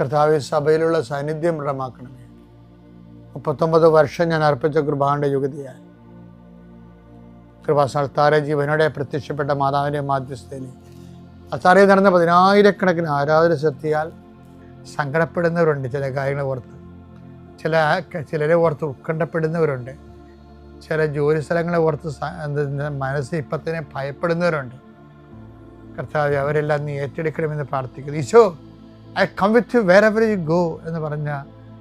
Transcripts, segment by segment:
കർത്താവെ സഭയിലുള്ള സാന്നിധ്യം ദൃഢമാക്കണമേ. മുപ്പത്തൊമ്പത് വർഷം ഞാൻ അർപ്പിച്ച കൃപാന്റെ യുഗതിയായി കൃപാസ്ഥാന ജീവനോടെ പ്രത്യക്ഷപ്പെട്ട മാതാവിന്റെ മാധ്യസ്ഥയിൽ. അത്താറെ നടന്ന പതിനായിരക്കണക്കിന് ആരാധന ശക്തിയാൽ സങ്കടപ്പെടുന്നവരുണ്ട് ചില കാര്യങ്ങൾ ഓർത്ത്. ചില ചിലരെ ഓർത്ത് ഉത്കണ്ഠപ്പെടുന്നവരുണ്ട്. ചില ജോലി സ്ഥലങ്ങളെ ഓർത്ത് മനസ്സ് ഇപ്പത്തിനെ ഭയപ്പെടുന്നവരുണ്ട്. കർത്താവ് അവരെല്ലാം നീ ഏറ്റെടുക്കണമെന്ന് പ്രാർത്ഥിക്കുന്നു. Isho I come with you wherever you go എന്ന് പറഞ്ഞ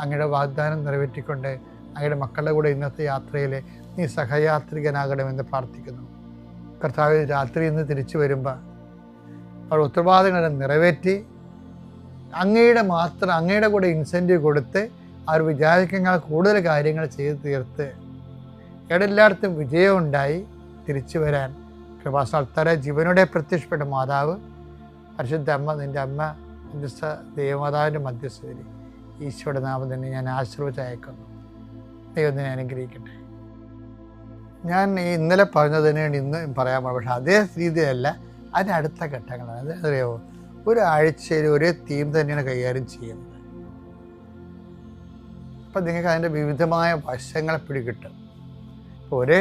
അങ്ങയുടെ വാഗ്ദാനം നിറവേറ്റിക്കൊണ്ട് അങ്ങയുടെ മക്കളുടെ കൂടെ ഇന്നത്തെ യാത്രയിൽ നീ സഹയാത്രികനാകണമെന്ന് പ്രാർത്ഥിക്കുന്നു. കർത്താവ് രാത്രി ഇന്ന് തിരിച്ചു വരുമ്പോൾ അവർ ഉത്തരവാദിത്തങ്ങളെ നിറവേറ്റി അങ്ങയുടെ മാത്രം അങ്ങയുടെ കൂടെ ഇൻസെന്റീവ് കൊടുത്ത് അവർ വിചാരിക്കുന്ന കൂടുതൽ കാര്യങ്ങൾ ചെയ്ത് തീർത്ത് എടെല്ലായിടത്തും വിജയമുണ്ടായി തിരിച്ചു വരാൻ. കൃപാസ്ഥാനത്താരെ ജീവനോടെ പ്രത്യക്ഷപ്പെട്ട മാതാവ് പരിശുദ്ധ അമ്മ നിന്റെ അമ്മ മധ്യസ്ഥ ദേവമാതാവിന്റെ മധ്യസ്ഥതയിൽ ഈശോയുടെ നാമം തന്നെ ഞാൻ ആശ്രവിച്ച് അയക്കുന്നു ദൈവത്തിനെ അനുഗ്രഹിക്കട്ടെ. ഞാൻ ഈ ഇന്നലെ പറഞ്ഞത് തന്നെയാണ് ഇന്ന് പറയാൻ പോകുന്നത് പക്ഷേ അതേ രീതിയല്ല അതിനടുത്ത ഘട്ടങ്ങളാണ്. അത് അറിയാമോ ഒരാഴ്ചയിൽ ഒരേ തീം തന്നെയാണ് കൈകാര്യം ചെയ്യുന്നത്. അപ്പം നിങ്ങൾക്ക് അതിന്റെ വിവിധമായ വശങ്ങളെ പിടികിട്ടും. ഇപ്പോൾ ഒരേ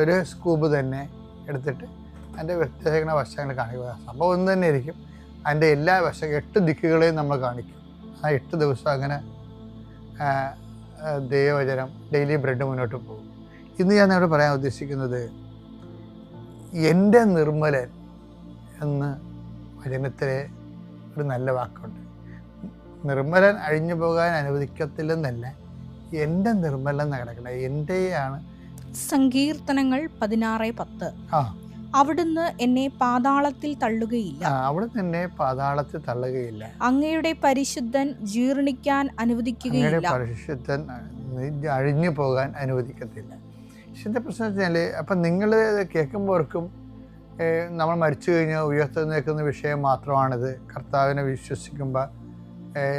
ഒരു സ്കൂബ് തന്നെ എടുത്തിട്ട് അതിന്റെ വ്യത്യസ്തമായ വശങ്ങൾ കാണിക്കുക. സംഭവം ഒന്ന് തന്നെ ആയിരിക്കും അതിന്റെ എല്ലാ വശം എട്ട് ദിക്കുകളെയും നമ്മൾ കാണിക്കും. ആ എട്ട് ദിവസം അങ്ങനെ ദൈവവചനം ഡെയിലി ബ്രെഡ് മുന്നോട്ട് പോകും. ഇന്ന് ഞാൻ നിങ്ങളോട് പറയാൻ ഉദ്ദേശിക്കുന്നത് എന്റെ നിർമ്മലൻ എന്ന് വചനത്തിലെ ഒരു നല്ല വാക്കുണ്ട്. നിർമ്മലൻ അഴിഞ്ഞു പോകാൻ അനുവദിക്കത്തില്ലെന്നല്ല എന്റെ നിർമ്മലൻ എന്ന് കിടക്കണത് എന്റെയാണ് സങ്കീർത്തനങ്ങൾ പതിനാറ് പത്ത്. ആ. അവിടുന്ന് എന്നെ പാതാളത്തിൽ തള്ളുകയില്ല. അവിടുന്ന് എന്നെ പാതാളത്തിൽ തള്ളുകയില്ല. അങ്ങയുടെ പരിശുദ്ധൻ ജീർണിക്കാൻ അനുവദിക്കുകയില്ല. പരിശുദ്ധൻ അഴിഞ്ഞു പോകാൻ അനുവദിക്കത്തില്ല. വിശുദ്ധ പ്രശ്നം വെച്ചാൽ അപ്പം നിങ്ങൾ കേൾക്കുമ്പോർക്കും നമ്മൾ മരിച്ചു കഴിഞ്ഞാൽ ഉയർത്തെഴുന്നേൽക്കുന്ന വിഷയം മാത്രമാണിത്. കർത്താവിനെ വിശ്വസിക്കുമ്പോൾ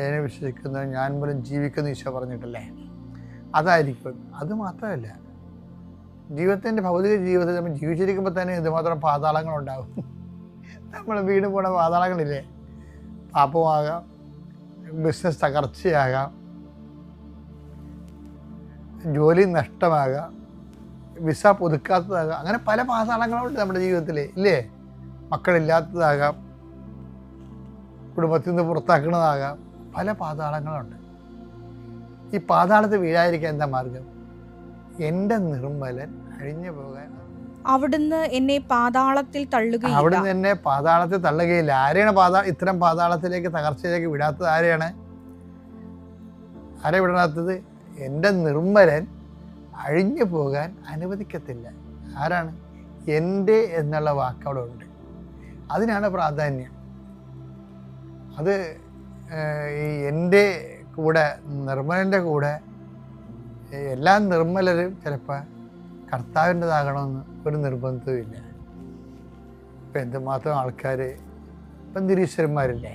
എന്നെ വിശ്വസിക്കുന്ന ഞാൻ മൂലം ജീവിക്കുന്ന ഈശോ പറഞ്ഞിട്ടല്ലേ? അതായിരിക്കും. അത് മാത്രമല്ല ജീവിതത്തിന്റെ ഭൗതിക ജീവിതത്തിൽ നമ്മൾ ജീവിച്ചിരിക്കുമ്പോൾ തന്നെ ഇതുമാത്രം പാതാളങ്ങളുണ്ടാവും. നമ്മൾ വീട് പോണ പാതാളങ്ങളില്ലേ? പാപ്പമാകാം ബിസിനസ് തകർച്ചയാകാം ജോലി നഷ്ടമാകാം വിസ പുതുക്കാത്തതാകാം. അങ്ങനെ പല പാതാളങ്ങളുണ്ട് നമ്മുടെ ജീവിതത്തിൽ ഇല്ലേ? മക്കളില്ലാത്തതാകാം കുടുംബത്തിൽ നിന്ന് പുറത്താക്കുന്നതാകാം. പല പാതാളങ്ങളുണ്ട്. ഈ പാതാളത്തിൽ വീഴാതിരിക്കാൻ എന്താ മാർഗം? എന്റെ നിർമ്മലൻ അഴിഞ്ഞു പോകാൻ അവിടുന്ന് എന്നെ പാതാളത്തിൽ തള്ളുകയില്ല. അവിടുന്ന് എന്നെ പാതാളത്തിൽ തള്ളുകയില്ല. ആരെയാണ് പാതാ ഇത്തരം പാതാളത്തിലേക്ക് തകർച്ചയിലേക്ക് വിടാത്തത്? ആരെയാണ്? ആരെ വിടാത്തത്? എന്റെ നിർമ്മലൻ അഴിഞ്ഞു പോകാൻ അനുവദിക്കത്തില്ല. ആരാണ്? എന്റെ എന്നുള്ള വാക്കവിടെ ഉണ്ട്. അതിനാണ് പ്രാധാന്യം. അത് ഈ എന്റെ കൂടെ നിർമ്മലന്റെ കൂടെ എല്ലാ നിർമ്മലരും ചിലപ്പോൾ കർത്താവിന്റെതാകണമെന്ന് ഒരു നിർബന്ധവുമില്ല ഇപ്പം എന്തുമാത്രം ആൾക്കാർ ഇപ്പം നിരീശ്വരന്മാരില്ലേ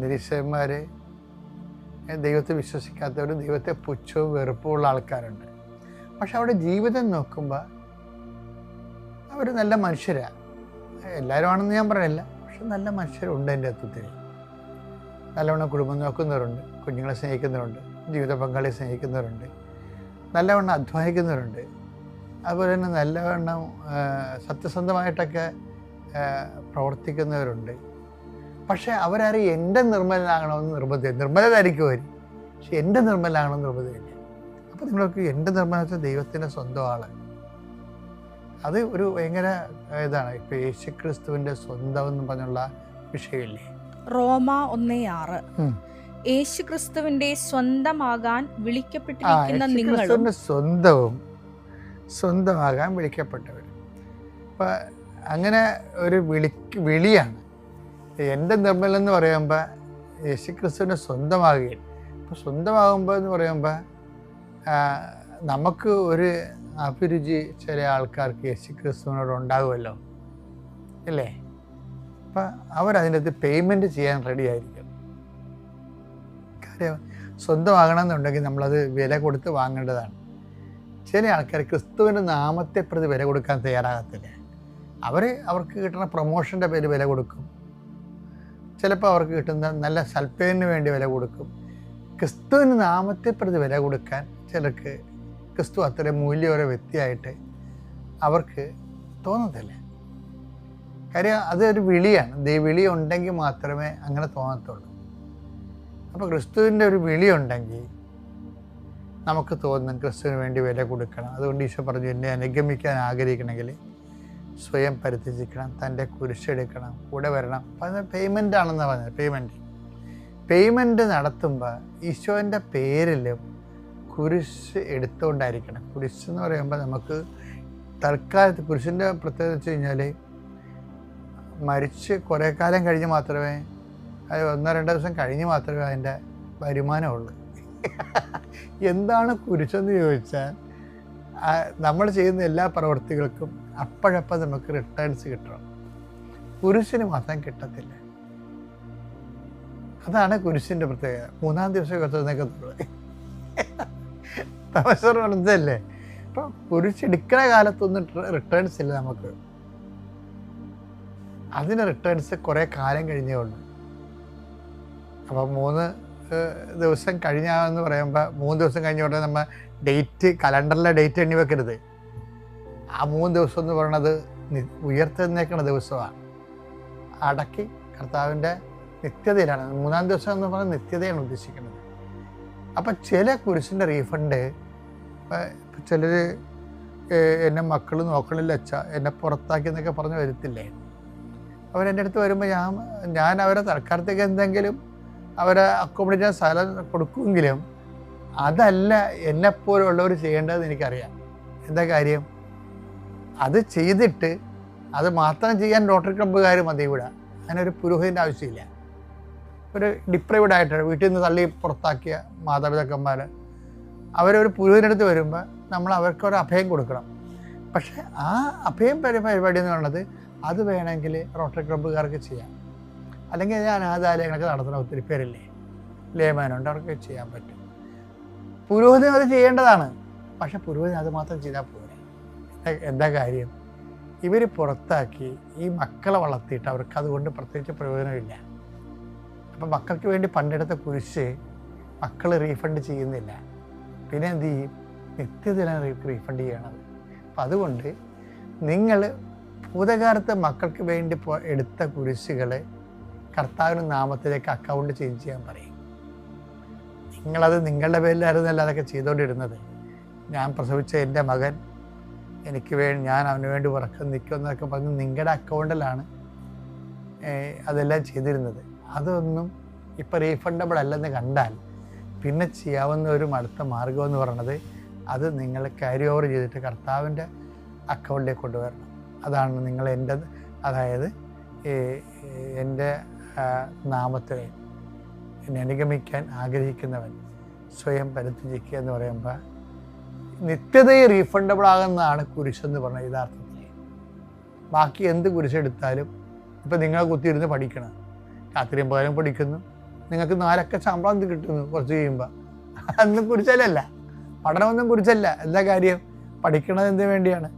നിരീശ്വരന്മാർ ദൈവത്തെ വിശ്വസിക്കാത്തവർ ദൈവത്തെ പുച്ഛവും വെറുപ്പും ഉള്ള ആൾക്കാരുണ്ട്. പക്ഷെ അവിടെ ജീവിതം നോക്കുമ്പോൾ അവർ നല്ല മനുഷ്യരാണ് എല്ലാവരും ആണെന്ന് ഞാൻ പറയില്ല പക്ഷെ നല്ല മനുഷ്യരുണ്ട് എന്റെ അത്വത്തിൽ നല്ലവണ്ണം കുടുംബം നോക്കുന്നവരുണ്ട് കുഞ്ഞുങ്ങളെ സ്നേഹിക്കുന്നവരുണ്ട്. ജീവിത പങ്കാളിയെ സ്നേഹിക്കുന്നവരുണ്ട്. നല്ലവണ്ണം അധ്വാനിക്കുന്നവരുണ്ട്. അതുപോലെ തന്നെ നല്ലവണ്ണം സത്യസന്ധമായിട്ടൊക്കെ പ്രവർത്തിക്കുന്നവരുണ്ട്. പക്ഷേ അവരാരും എന്റെ നിർമ്മലനാകണമെന്ന് നിർബന്ധമില്ല നിർമ്മലരായിരിക്കും അവർ പക്ഷെ എന്റെ നിർമ്മലനാകണമെന്ന് നിർബന്ധമില്ല അപ്പോൾ നിങ്ങൾക്ക് എന്റെ നിർമ്മലം വെച്ചാൽ ദൈവത്തിന്റെ സ്വന്തം ആൾ. അത് ഒരു ഭയങ്കര ഇതാണ്. ഇപ്പം യേശുക്രിസ്തുവിന്റെ സ്വന്തം എന്ന് പറഞ്ഞുള്ള വിഷയമില്ലേ? റോമ ഒന്നേ ആറ്. ഉം. യേശു ക്രിസ്തുവിന്റെ സ്വന്തമാകാൻ വിളിക്കപ്പെട്ടിരിക്കുന്ന നിങ്ങളും സ്വന്തവും സ്വന്തമാകാൻ വിളിക്കപ്പെട്ടവർ. അപ്പം അങ്ങനെ ഒരു വിളി വിളിയാണ്. എന്റെ നിർമ്മലം എന്ന് പറയുമ്പോൾ യേശു ക്രിസ്തുവിന്റെ സ്വന്തമാകുകയും അപ്പോൾ സ്വന്തമാകുമ്പോൾ എന്ന് പറയുമ്പോൾ നമുക്ക് ഒരു അഭിരുചി ചില ആൾക്കാർക്ക് യേശുക്രിസ്തുവിനോട് ഉണ്ടാകുമല്ലോ. അല്ലേ അപ്പം അവരതിനകത്ത് പേയ്മെന്റ് ചെയ്യാൻ റെഡി ആയിരിക്കും. കാര്യം സ്വന്തമാകണമെന്നുണ്ടെങ്കിൽ നമ്മളത് വില കൊടുത്ത് വാങ്ങേണ്ടതാണ്. ചില ആൾക്കാർ ക്രിസ്തുവിന്റെ നാമത്തെ പ്രതി വില കൊടുക്കാൻ തയ്യാറാകത്തില്ല. അവർ അവർക്ക് കിട്ടുന്ന പ്രൊമോഷന്റെ പേര് വില കൊടുക്കും. ചിലപ്പോൾ അവർക്ക് കിട്ടുന്ന നല്ല സൽപ്പേരിന് വേണ്ടി വില കൊടുക്കും. ക്രിസ്തുവിന്റെ നാമത്തെ പ്രതി വില കൊടുക്കാൻ ചിലർക്ക് ക്രിസ്തു അത്ര മൂല്യമൊരു വ്യക്തിയായിട്ട് അവർക്ക് തോന്നത്തില്ല. കാര്യം അതൊരു വിളിയാണ്. ദൈവിളി ഉണ്ടെങ്കിൽ മാത്രമേ അങ്ങനെ തോന്നത്തുള്ളൂ. അപ്പോൾ ക്രിസ്തുവിന്റെ ഒരു വിളി ഉണ്ടെങ്കിൽ നമുക്ക് തോന്നും ക്രിസ്തുവിന് വേണ്ടി വില കൊടുക്കണം. അതുകൊണ്ട് ഈശോ പറഞ്ഞു എന്നെ അനുഗമിക്കാൻ ആഗ്രഹിക്കണമെങ്കിൽ സ്വയം പരിത്യജിക്കണം തന്റെ കുരിശെടുക്കണം കൂടെ വരണം. അത് പേയ്മെന്റ് ആണെന്ന് പറഞ്ഞത് പേയ്മെന്റ് പേയ്മെന്റ് നടത്തുമ്പോൾ ഈശോന്റെ പേരിലും കുരിശ് എടുത്തുകൊണ്ടായിരിക്കണം. കുരിശ് എന്ന് പറയുമ്പോൾ നമുക്ക് തൽക്കാലത്ത് കുരിശിന്റെ പ്രത്യേകത വെച്ച് കഴിഞ്ഞാൽ മരിച്ച് കുറേ കാലം കഴിഞ്ഞ് മാത്രമേ അത് ഒന്നോ രണ്ടോ ദിവസം കഴിഞ്ഞ് മാത്രമേ അതിന്റെ വരുമാനമുള്ളൂ. എന്താണ് കുരിശെന്ന് ചോദിച്ചാൽ നമ്മൾ ചെയ്യുന്ന എല്ലാ പ്രവൃത്തികൾക്കും അപ്പോഴപ്പം നമുക്ക് റിട്ടേൺസ് കിട്ടണം. കുരിശിന് മാത്രം കിട്ടത്തില്ല. അതാണ് കുരിശിന്റെ പ്രത്യേകത. മൂന്നാം ദിവസം കത്തുന്നേക്കത്തുള്ളൂ തമസർ പറഞ്ഞതല്ലേ? അപ്പം കുരിശെടുക്കണ കാലത്തൊന്നും റിട്ടേൺസ് ഇല്ല നമുക്ക്. അതിന് റിട്ടേൺസ് കുറേ കാലം കഴിഞ്ഞേ ഉള്ളൂ. അപ്പോൾ മൂന്ന് ദിവസം കഴിഞ്ഞാന്ന് പറയുമ്പോൾ മൂന്ന് ദിവസം കഴിഞ്ഞ ഉടനെ നമ്മൾ ഡേറ്റ് കലണ്ടറിലെ ഡേറ്റ് എണ്ണി വെക്കരുത്. ആ മൂന്ന് ദിവസം എന്ന് പറയുന്നത് ഉയർത്തുന്നേക്കണ ദിവസമാണ് അടക്കി കർത്താവിന്റെ നിത്യതയിലാണ്. മൂന്നാം ദിവസം എന്ന് പറഞ്ഞാൽ നിത്യതയാണ് ഉദ്ദേശിക്കുന്നത്. അപ്പം ചില കുരിശിന്റെ റീഫണ്ട് ചിലർ എന്നെ മക്കൾ നോക്കണില്ല അച്ഛ എന്നെ പുറത്താക്കി എന്നൊക്കെ പറഞ്ഞ് വരത്തില്ലേ? അവരെന്റെ അടുത്ത് വരുമ്പോൾ ഞാൻ ഞാൻ അവരെ തൽക്കാലത്തേക്ക് എന്തെങ്കിലും അവരെ അക്കോമഡേറ്റ് ചെയ്യാൻ സ്ഥലം കൊടുക്കുമെങ്കിലും അതല്ല എന്നെപ്പോലുള്ളവർ ചെയ്യേണ്ടതെന്ന് എനിക്കറിയാം. എന്താ കാര്യം? അത് ചെയ്തിട്ട് അത് മാത്രം ചെയ്യാൻ റോട്ടറി ക്ലബ്ബുകാർ മതി ഇവിടെ. ഒരു പുരോഹിതന്റെ ആവശ്യമില്ല. ഒരു ഡിപ്രൈവഡ് ആയിട്ട് വീട്ടിൽ നിന്ന് തള്ളി പുറത്താക്കിയ മാതാപിതാക്കന്മാർ അവരൊരു പുരോഹിതനടുത്ത് വരുമ്പോൾ നമ്മൾ അവർക്ക് ഒരു അഭയം കൊടുക്കണം. പക്ഷേ ആ അഭയം പരി പരിപാടി എന്ന് പറയുന്നത് അത് വേണമെങ്കിൽ റോട്ടറി ക്ലബ്ബുകാർക്ക് ചെയ്യാം. അല്ലെങ്കിൽ ഞാൻ അനാഥാലയങ്ങളൊക്കെ നടത്തുന്ന ഒത്തിരി പേരില്ലേ? ലേമാനുണ്ട് അവർക്ക് ചെയ്യാൻ പറ്റും. പുരോഹിതൻ അത് ചെയ്യേണ്ടതാണ്. പക്ഷെ പുരോഹിതൻ അത് മാത്രം ചെയ്താൽ പോരെ. എന്താ- കാര്യം? ഇവർ പുറത്താക്കി ഈ മക്കളെ വളർത്തിയിട്ട് അവർക്ക് അതുകൊണ്ട് പ്രത്യേകിച്ച് പ്രയോജനമില്ല. അപ്പം മക്കൾക്ക് വേണ്ടി പണ്ടെടുത്ത കുരിശ് മക്കൾ റീഫണ്ട് ചെയ്യുന്നില്ല. പിന്നെ എന്ത് ചെയ്യും? നിത്യദിനം റീഫണ്ട് ചെയ്യണത് അപ്പം അതുകൊണ്ട് നിങ്ങൾ ഭൂതകാലത്ത് മക്കൾക്ക് വേണ്ടി എടുത്ത കുരിശുകൾ കർത്താവിന് നാമത്തിലേക്ക് അക്കൗണ്ട് ചേഞ്ച് ചെയ്യാൻ പറയും. നിങ്ങളത് നിങ്ങളുടെ പേരിലായിരുന്നല്ല അതൊക്കെ ചെയ്തുകൊണ്ടിരുന്നത്. ഞാൻ പ്രസവിച്ച എന്റെ മകൻ എനിക്ക് വേണ്ടി ഞാൻ അവന് വേണ്ടി ഉറക്കം നിൽക്കുമെന്നൊക്കെ പറഞ്ഞ് നിങ്ങളുടെ അക്കൗണ്ടിലാണ് അതെല്ലാം ചെയ്തിരുന്നത്. അതൊന്നും ഇപ്പം റീഫണ്ടബിൾ അല്ലെന്ന് കണ്ടാൽ പിന്നെ ചെയ്യാവുന്ന ഒരു അടുത്ത മാർഗം എന്ന് പറയുന്നത് അത് നിങ്ങൾ ക്യാരി ഓവർ ചെയ്തിട്ട് കർത്താവിന്റെ അക്കൗണ്ടിലേക്ക് കൊണ്ടുവരണം. അതാണ് നിങ്ങൾ എന്റെ അതായത് എന്റെ എന്നെ അനുഗമിക്കാൻ ആഗ്രഹിക്കുന്നവൻ സ്വയം പരിത്യജിക്കുക എന്ന് പറയുമ്പോൾ നിത്യതയെ റീഫണ്ടബിൾ ആകുന്നതാണ് കുരിശെന്ന് പറഞ്ഞ യഥാർത്ഥത്തിൽ. ബാക്കി എന്ത് കുരിശെടുത്താലും ഇപ്പം നിങ്ങൾ കുത്തിയിരുന്ന് പഠിക്കണം. രാത്രിയും പകരം പഠിക്കുന്നു. നിങ്ങൾക്ക് നാലക്ക ശമ്പളം കിട്ടുന്നു? കുറച്ച് കഴിയുമ്പോൾ അതൊന്നും കുറിച്ചല്ല പഠനമൊന്നും കുരിശല്ല. എന്താ കാര്യം? പഠിക്കണത് എന്തിനു വേണ്ടിയാണ്?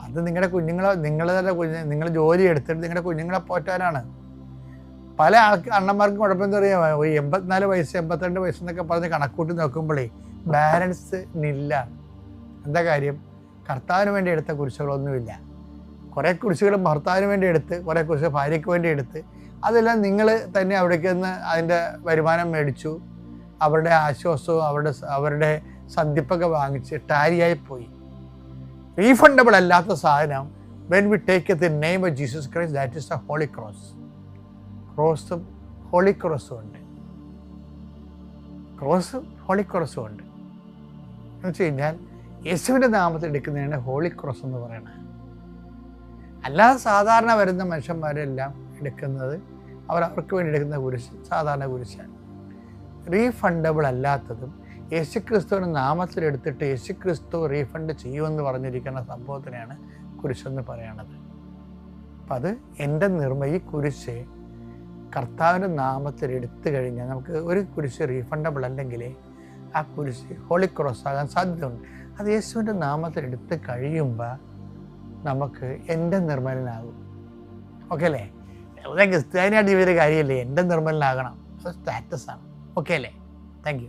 അത് നിങ്ങളുടെ കുഞ്ഞുങ്ങളെ നിങ്ങളെ തന്നെ കുഞ്ഞ് നിങ്ങൾ ജോലി എടുത്തിട്ട് നിങ്ങളുടെ കുഞ്ഞുങ്ങളെ പോറ്റാനാണ് പല ആൾക്ക് അണ്ണന്മാർക്കും കുഴപ്പമെന്ന് ഈ എൺപത്തിനാല് വയസ്സ് എൺപത്തിരണ്ട് വയസ്സ് എന്നൊക്കെ പറഞ്ഞ് കണക്കൂട്ടി നോക്കുമ്പോഴേ ബാലൻസ് ഇല്ല എന്താ കാര്യം? കർത്താവിന് വേണ്ടി എടുത്ത കുരിശുകളൊന്നുമില്ല. കുറേ കുരിശുകൾ ഭർത്താവിന് വേണ്ടി എടുത്ത് കുറേ കുരിശ് ഭാര്യയ്ക്ക് വേണ്ടി എടുത്ത് അതെല്ലാം നിങ്ങൾ തന്നെ അവിടേക്ക് നിന്ന് അതിന്റെ വരുമാനം മേടിച്ചു അവരുടെ ആശ്വാസവും അവരുടെ അവരുടെ സന്ധിപ്പൊക്കെ വാങ്ങിച്ച് ടാരിയായി പോയി. റീഫണ്ടബിൾ അല്ലാത്ത സാധനം when we take the name of Jesus Christ that is a holy cross ക്രോസും holy ക്രോസും ഉണ്ട്. ക്രോസും ഹോളി ക്രോസും ഉണ്ട്. എന്ന് വെച്ച് കഴിഞ്ഞാൽ യേശുവിന്റെ നാമത്തിൽ എടുക്കുന്നതാണ് ഹോളി ക്രോസ് എന്ന് പറയുന്നത് അല്ലാതെ സാധാരണ വരുന്ന മനുഷ്യന്മാരെല്ലാം എടുക്കുന്നത് അവർ അവർക്ക് വേണ്ടി എടുക്കുന്ന കുരിശ് സാധാരണ കുരിശാണ്. റീഫണ്ടബിൾ അല്ലാത്തതും യേശുക്രിസ്തുവിന്റെ നാമത്തിൽ എടുത്തിട്ട് യേശുക്രിസ്തു റീഫണ്ട് ചെയ്യുമെന്ന് പറഞ്ഞിരിക്കുന്ന സംഭവത്തിനെയാണ് കുരിശെന്ന് പറയണത്. അപ്പം അത് എന്റെ നിർമ്മ ഈ കുരിശ് കർത്താവിന്റെ നാമത്തിൽ എടുത്തു കഴിഞ്ഞാൽ നമുക്ക് ഒരു കുരിശ് റീഫണ്ടബിൾ അല്ലെങ്കിൽ ആ കുരിശ് ഹോളി ക്രോസ് ആകാൻ സാധ്യതയുണ്ട്. അത് യേശുവിന്റെ നാമത്തിൽ എടുത്ത് കഴിയുമ്പോൾ നമുക്ക് എന്റെ നിർമ്മലനാകും. ഓക്കെ അല്ലേ? വെറുതെ ക്രിസ്ത്യാനിയായിട്ട് ഇവരെ കാര്യമല്ലേ? എന്റെ നിർമ്മലനാകണം. സ്റ്റാറ്റസ് ആണ്. ഓക്കെ അല്ലേ? Thank you